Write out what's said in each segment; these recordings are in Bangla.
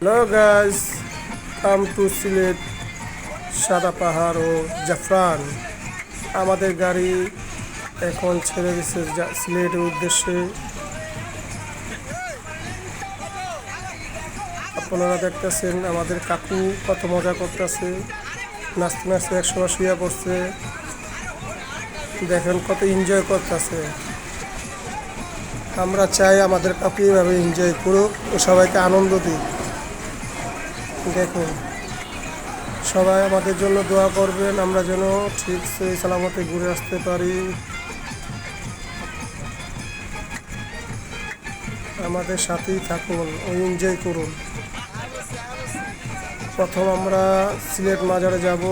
Hello guys come to Sylhet সাদা পাহাড় ও জাফরান আমাদের গাড়ি এখন ছেড়ে জা- সিলেটের উদ্দেশ্যে। আপনারা দেখতেছেন আমাদের কাকু কত মজা করতেছে। নাচতে নাচতে একসময় শুয়ে পড়ছে। দেখেন কত এনজয় করতেছে। আমরা চাই আমাদের কাকু এভাবে এনজয় করুক ও সবাইকে আনন্দ দিক। দেখুন। সবাই আমাদের জন্য দোয়া করবেন, আমরা যেন ঠিক সেই সালামতে ঘুরে আসতে পারি। আমাদের সাথেই থাকুন ও এনজয় করুন। প্রথম আমরা সিলেট মাজারে যাব,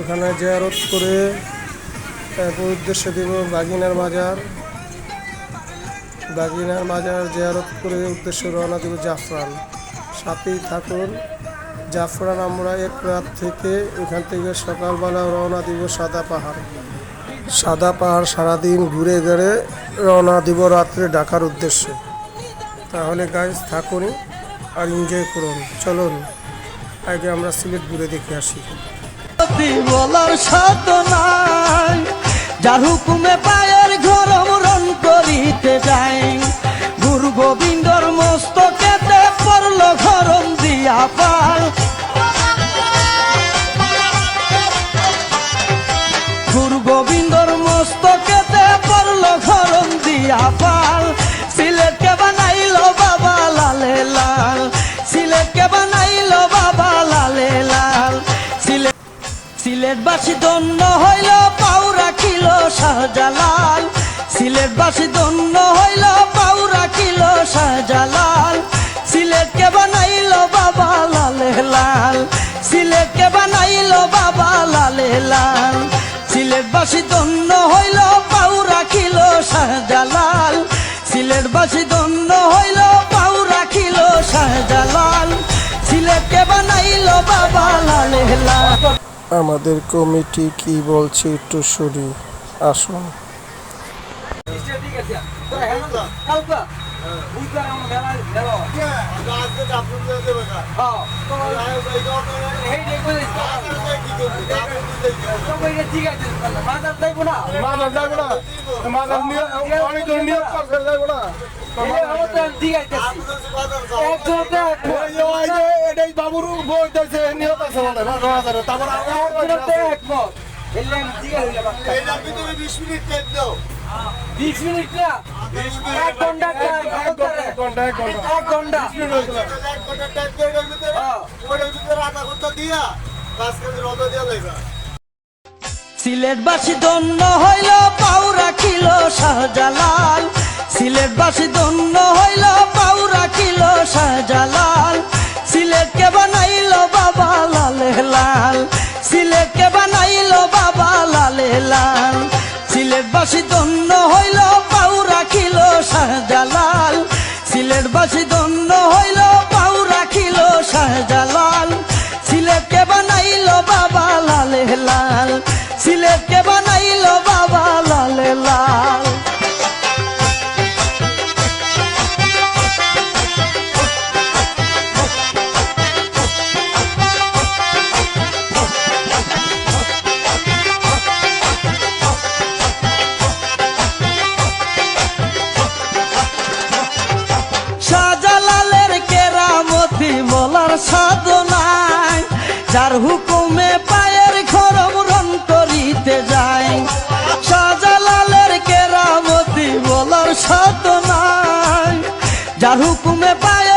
ওখানে জিয়ারত করে তারপর উদ্দেশ্য দেব বাগিনার মাজার। বাগিনার মাজার জেয়ারত করে উদ্দেশ্য রওনা দেব জাফরান। সাথেই থাকুন। জাফরান আমরা এক রাত থেকে এখান থেকে সকালবেলা রওনা দিব সাদা পাহাড়। সাদা পাহাড় সারাদিন ঘুরে ঘুরে রওনা দিব রাত্রে ঢাকার উদ্দেশ্যে। তাহলে গাইজ থাকুন আর এনজয় করুন। চলুন, আগে আমরা সিলেট ঘুরে দেখে আসি। বলার সাত নাই যার হুকুমে পায়ের করিতে সিলেটবাসী দন্য হইল পাউ রাখিল শাহজালাল। সিলেটবাসী দন্য হইল পাউ রাখিল শাহজালাল। সিলেটকে বানাইল বাবা লালে লাল সিলেটকে বানাইল বাবা লালে লাল সিলেটবাসী দন্য হইল পাউ রাখিল শাহজালাল। সিলেটবাসী দন্য হইল পাউ রাখিল শাহজালাল। সিলেটকে বানাইল বাবা লালে লাল আমাদের কমিটি কি বলছে একটু শুনি আসুন। মাদার যাইব না। মাদার নিয়ে অনেকজন নিয়োগ না ওই যে ওই যে এটাই বাবুর বই দিয়েছে নিয়োগ আছে বলে মাদার তারপর বিশ মিনিট না এক ঘণ্টা এক ঘণ্টা এক ঘণ্টা এক ঘণ্টা সিলেটবাসী দন্য হইল পাউ রাখিল শাহজালাল। সিলেটবাসী দন্য হইল পাউ রাখিল শাহজালাল। সিলেটবাসী দন্য হইল পাউ রাখিল শাহজালাল। সিলেটবাসী দন্য হইল পাউ রাখিল শাহজালাল। সাধনায়, যার হুকুমে পায়ের খরম রং করিতে যায়। শাহজালালের কেরামতি বলার সাধনায়, যার হুকুমে পায়ের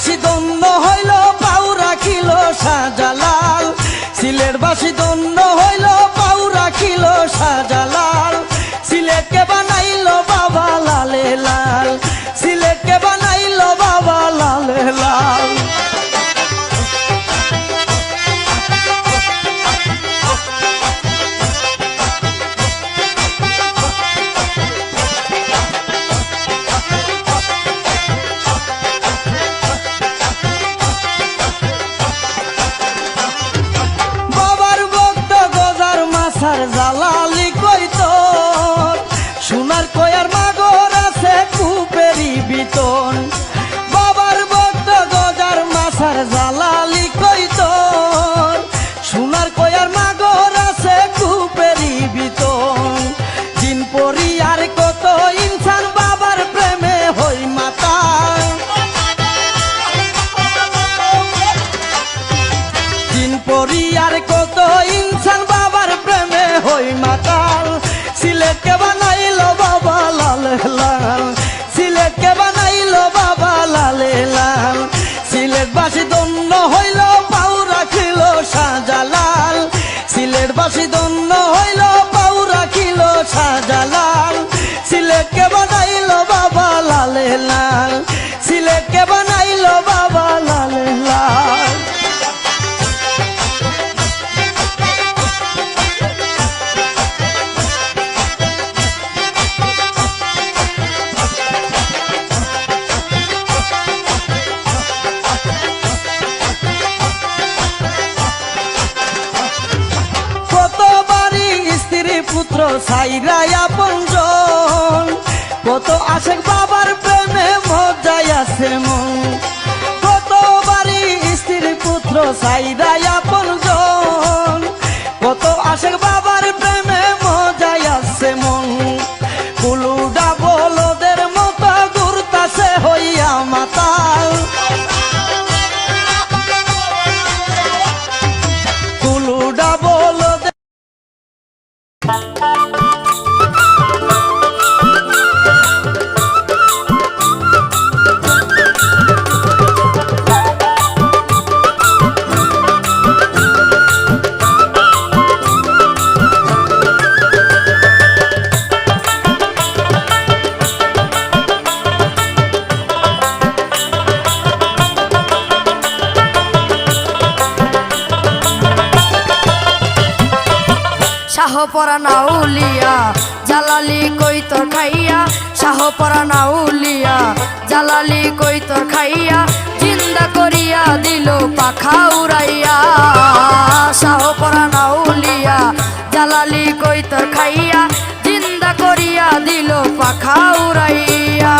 সিলেটবাসী দন্য হইল পাউ রাখিল সাজালাল সিলেট বাসি দন্য হইল পাউ রাখিল সাজালাল সিলেটকে বানাইল বাবা লালে লাল। করি আর কতই সাইরা আপনজন কত আছে বাবার প্রেমে মজায় আছে মন। কত বাড়ি স্ত্রী পুত্র সাইরা শাহপরা নাউলিয়া, জালালি কই তোর খাইয়া? শাহপরা নাউলিয়া, জালালি কই তোর খাইয়া? জিন্দা করিয়া দিল পাখা উড়াইয়া। শাহপরা নাউলিয়া, জালালি কই তোর খাইয়া? জিন্দা করিয়া দিল পাখা উড়াইয়া।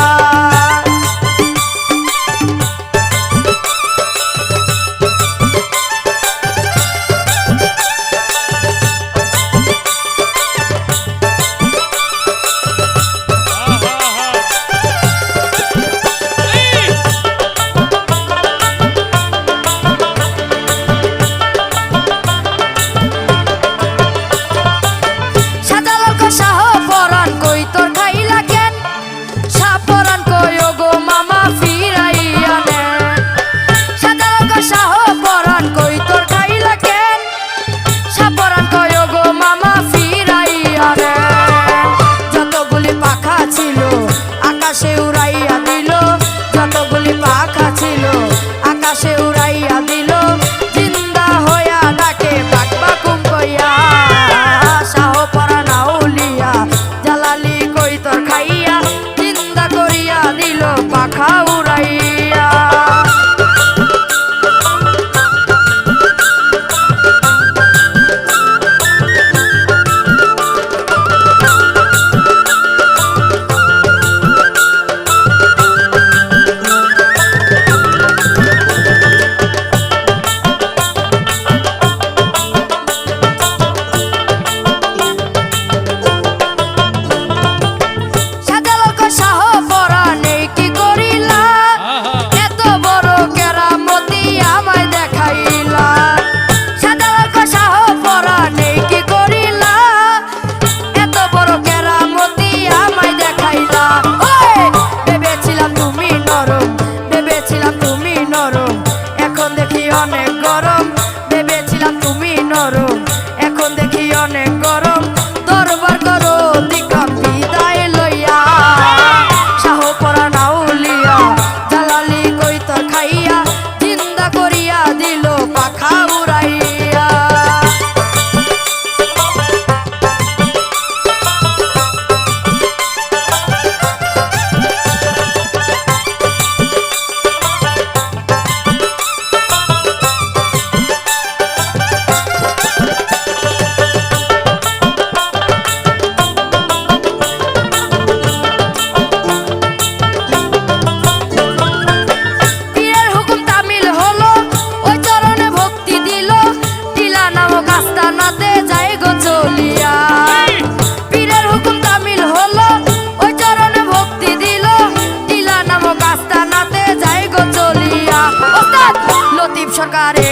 কারে